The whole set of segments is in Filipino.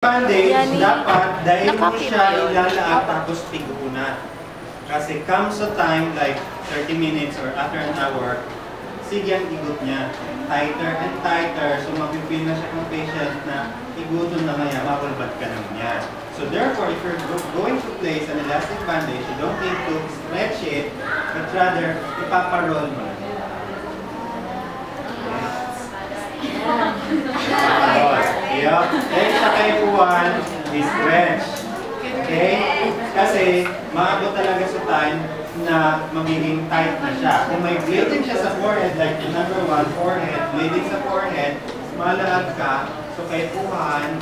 Bandage, Yani, dapat dahil mo siya ilalaag tapos pigunan. Kasi comes a time like 30 minutes or after an hour, sige ang igot niya. Tighter and tighter, so mapipil na siya ng patient na iguton na kaya, mapulbat ka naman yan. So therefore, if you're go- going to place an elastic bandage, you don't need to stretch it, but rather, ipaparoll mo lang. Paparoll. Yeah. Then sa kaipuan, stretch. Okay? Kasi, maabot talaga sa time na magiging tight na siya. Kung may bleeding siya sa forehead, like the number one, forehead, bleeding sa forehead, malaag ka, so kaipuan,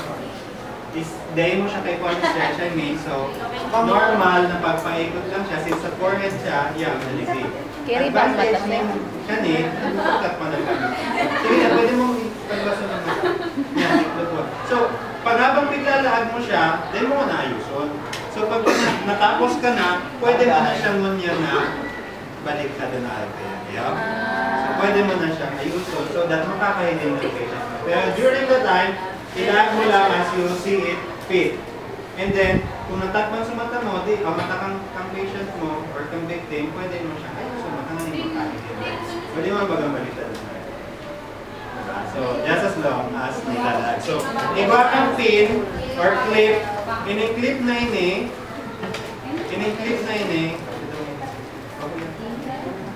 is dahil mo siya kay Paul stretch, I mean, so normal na pagpaikot lang siya, since sa forehead siya, yeah, maligi. Kiri ba ang mata Advantage ni kani, pagkat mo na lang. Sige na, pwede mong pagbaso ng mata. Yan, iklot mo. So, pag habang piglalaag mo siya, then mo na ayuson. So, pag na- natapos ka na, pwede mo na siyang ngunyan na balik doon na alkaya. Yeah? So, pwede mo na siyang ayuson so that makakahiling ng patient. Pero during the time, ilag mo lang as you see it fit. And then, kung natakpan sa mata mo, di, ang mata kang, kang patient mo or kang victim, pwede mo mata nga hindi makahiling. Pwede mo bagang baliktad. Diba? So, just as long as nilalag. So, iba ang pin or clip, ini-clip na ini, ini-clip na ini,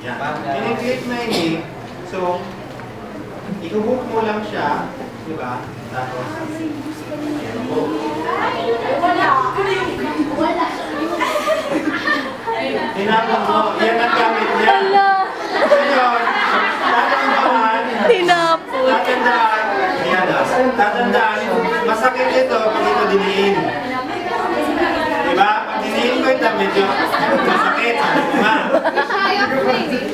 yan. Ini-clip na ini, so, ihuhook mo lang siya, di ba? Tapos, ihuhook. Tinapon mo, yan ang gamit niya. Ngayon. Tatandaan, ayan ah, tatandaan, masakit ito pag ito diniin. Diba? Pag diniin ko ito, medyo masakit. Ma,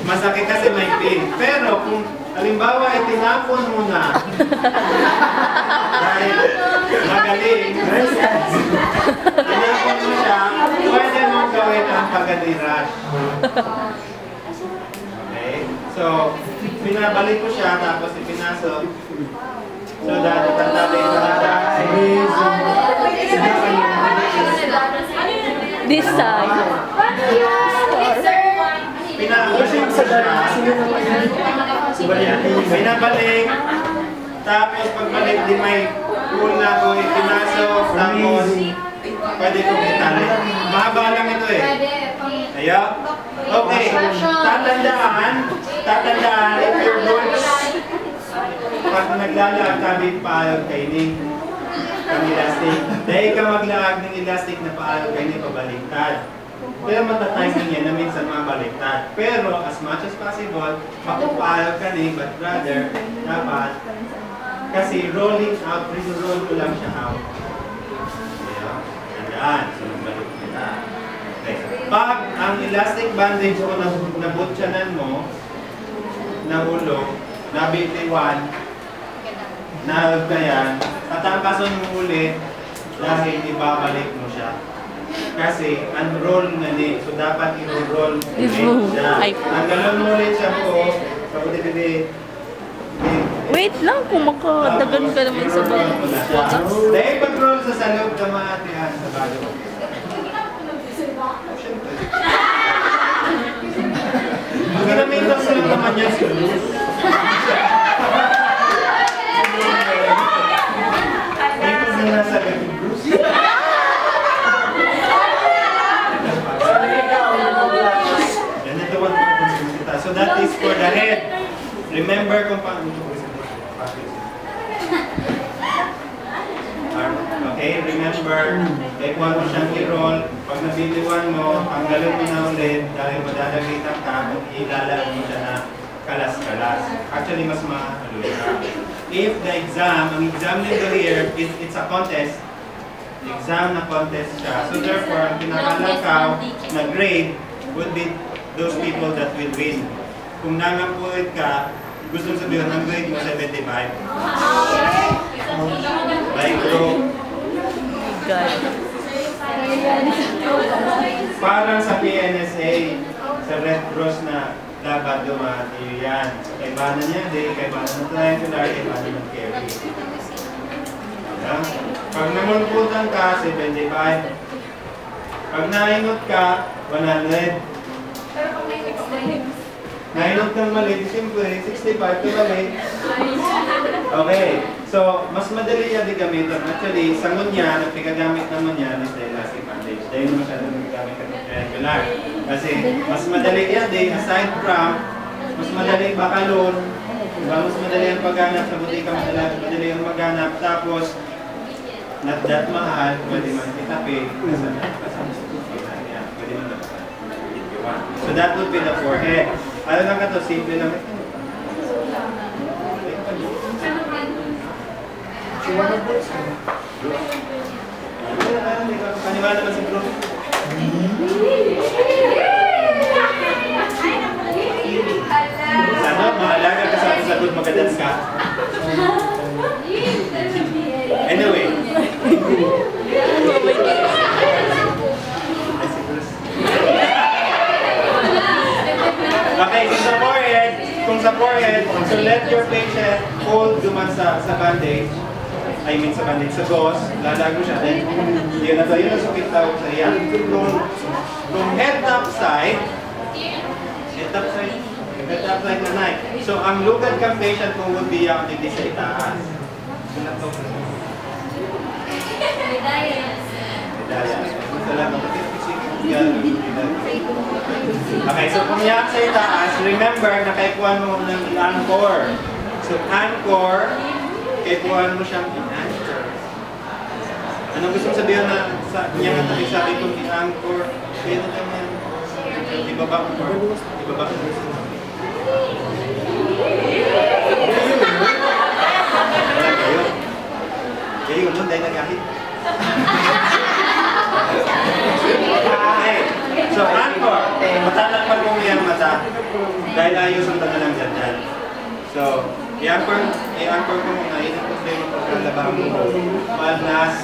masakit kasi may pain. Pero kung halimbawa ay tinapon mo na, dahil magaling, tinapon mo siya, pwede mong gawin ang pagadirush. So, pinabalik ko siya, tapos ipinasok. So, dati tanda ito na siya. This side. Pinabalik ko siya. Pinabalik. Tapos, pagbalik din may pool na ko ipinasok. Tapos, pwede kong itali. Mahaba lang ito eh. Ayan. Okay. Tatandaan, tatandaan, if you're going pag naglalag kami paalag kay Nick, ng elastic, dahil ka maglaag ng elastic na paalag kay Nick, pabaliktad. Pero matatiming yan na minsan mabaliktad. Pero as much as possible, makupaalag ka ni, but rather, dapat, kasi rolling out, roll ko lang siya out. Ayan. Tandaan. So, balik kita. Okay. Pag ang elastic bandage o nab- nabutyanan mo, nahulog, nabitiwan, nagkayan, tatangkasan mo ulit dahil ibabalik mo siya. Kasi unroll na ni, so dapat i-roll ulit siya. Tanggalan mo ulit siya po, sa puti-puti. Wait lang kung makadagan ka naman sa bag. Dahil pag-roll sa salog na maatihan sa bago. Ginamitan ko lang naman yan sa luz. So that is for the head. Remember kung paano ito Okay, remember, ikuha mo siyang i-roll. Pag nabitiwan mo, tanggalin mo na ulit dahil madalagitan ka kung ilalaan mo siya na kalas-kalas. Actually, mas mahalo siya. If the exam, ang exam nito here, it, it's a contest. Exam na contest siya. So therefore, ang pinakalakaw na grade would be those people that will win. Kung nangapulit ka, gusto sabihin ang grade mo 75. Like group, God. Parang sa PNSA, sa Red Cross na dapat dumati yan. Kay Bana niya, di. Kay Bana ng triangular, kay Bana ng carry. Yeah? Pag namulputan ka, 75. Pag nainot ka, 100. Nainot kang mali, siyempre, 65 ka mali. Okay. So, mas madali yan di gamitin. Actually, sa ngunya, nagpigagamit naman yan is the elastic bandage. Dahil masyado nagagamit ng triangular. Kasi, mas madali yan di, aside from, mas madali bakalon, diba? mas madali ang pagganap sa butika, madali, madali ang magganap. Tapos, not that mahal, pwede man kitapi, kasi yeah, pwede man. So that would be the forehead. Ano lang ka to, simple lang ito. Paniwala naman si bro. Sana, maalaga ka sa sagot magandang ka. Anyway. Okay, kung sa forehead, kung sa forehead, so let your patient hold duman sa sa bandage. I mean sa bandage, sa gauze, lalago siya. Then, yun na to, yun ang sukit tawag sa iya. Kung, kung head top side, head top side, head top side na nine. So, ang lugad kang patient kung would be yung hindi sa itaas. To. Medalya. Salamat. Okay, so kung yan sa itaas, remember na kaikuan mo ng anchor. So, anchor, kaikuan mo siyang anchor. Anong gusto mong sabihin na sa niya nga tabi sabi kong i-anchor? Kaya na kami ibaba mo. Ibaba mo. Wala kayo. Kayo yun, dahil nagahit. So, anchor. Matatakpan mo yung mata dahil ayos ang taga ng dyan So, i-anchor, i-anchor ko muna. Yun ang problema pagkalabahan mo. Malnas.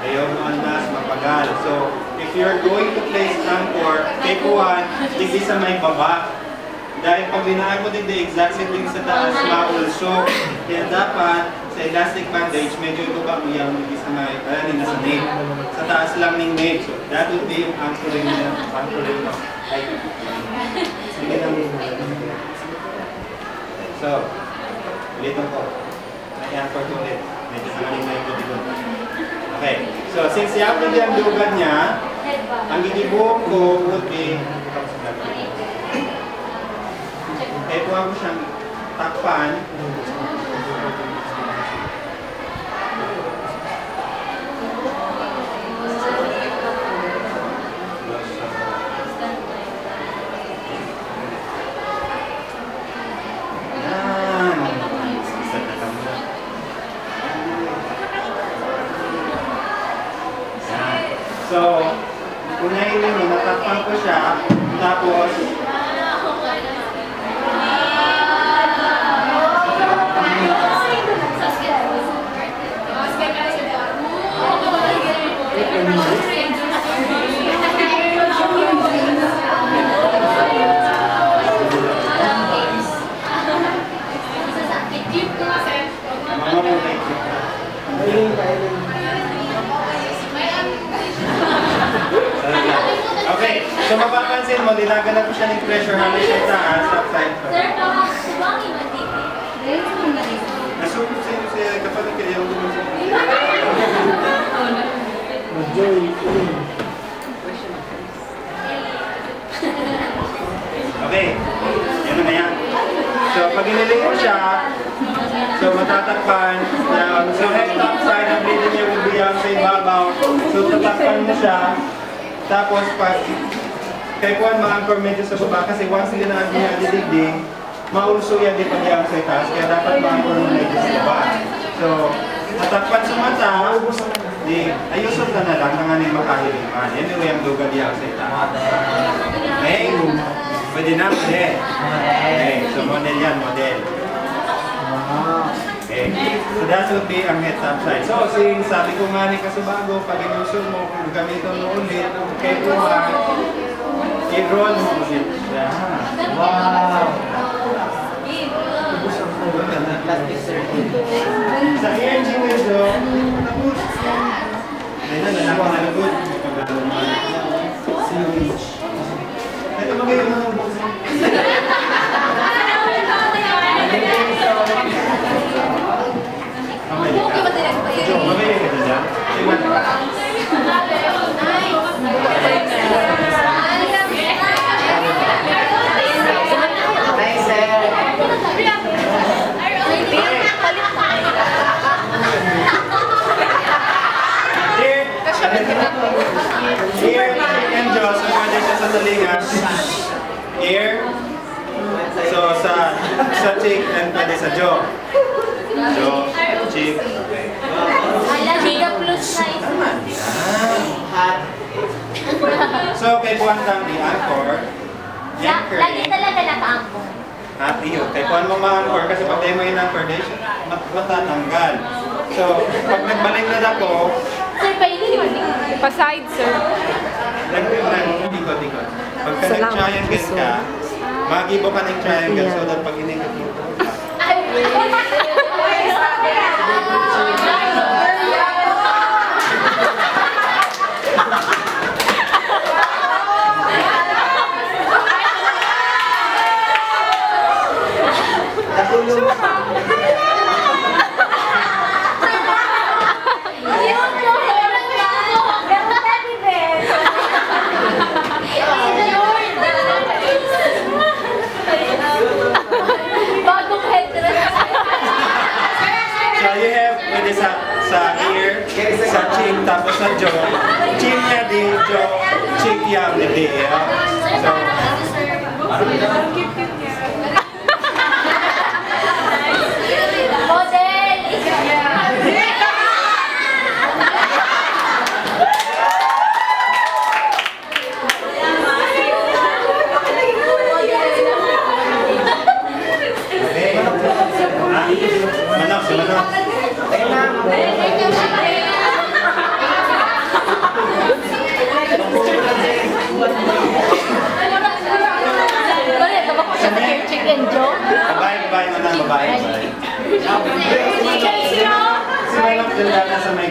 Ayaw malnas, mapagal. So, if you're going to place anchor, take one, tigdi sa may baba. Dahil pag binaan mo din the exact same thing sa taas, maulso. Kaya dapat, sa elastic bandage, medyo ibaba mo yung hindi sa may, kaya nila sa nape. Sa taas lang ng nape. So, that would be yung anchoring na, anchoring mo. Ay, sige lang So, ulitin ko. Ko ulit. Medyo sangaling na yung likod. Okay. So, since yung yung dugan niya, ang gigibuhok ko would be, kaya po ako siyang takpan. Yan. Yan. So, unahin mo, natakpan ko siya, tapos, mga mulay Okay, so mapapansin mo, dinaganap ko siya ng pressure halos siya taas, upside pa. Nasugot sa inyo siya kapatid kaya yung gumawa Okay, yan na yan. So, pag iniling mo siya, so matatakpan, na, so head top side, ang bleeding niya will be yung sa ibabaw. So, tatakpan mo siya, tapos pag, kaya kuhan ma-anchor medyo sa baba, kasi once ginaan niya ang digdig, maulso yan di pag yung sa itaas, kaya dapat ma-anchor mo medyo sa baba. So, tatakpan sa mata, di, ayusun ka na lang, nanganin makahiliman. Anyway, ang lugar yung sa itaas. Okay? Pwede na, pwede. Okay, so model yan, model. Okay? So that would be ang heads up sign. So since sabi ko nga ni Kasubago, pag inusun mo, kung gamitin mo ulit, okay po ba? I-roll mo ulit. Wow! Sa engine nito, tapos yung... Ayun na, nalakot na lagod. Ito ba kayo Ear. So, sa sa cheek and pwede sa jaw. Jaw, cheek. Chica plus size. So, kay Juan kang i-anchor. Lagi Anchoring. talaga nakaangkong. Ha, iyo. Kay Juan mo ma-anchor kasi pag tayo mo in-anchor, di siya mat matatanggal. So, pag nagbalik na ako, Sir, pwede yun. Pa-side, sir. nag nag ikot-ikot. Pagka nag-triangle ka, magibo ka ng triangle so that pag inikot mo, Natulog. Yun po, meron na ako. Meron teddy bear. Bagong headdress. So you have pwede sa sa ear, sa cheek, tapos sa jaw. Cheek niya di, jaw, cheek niya di. So,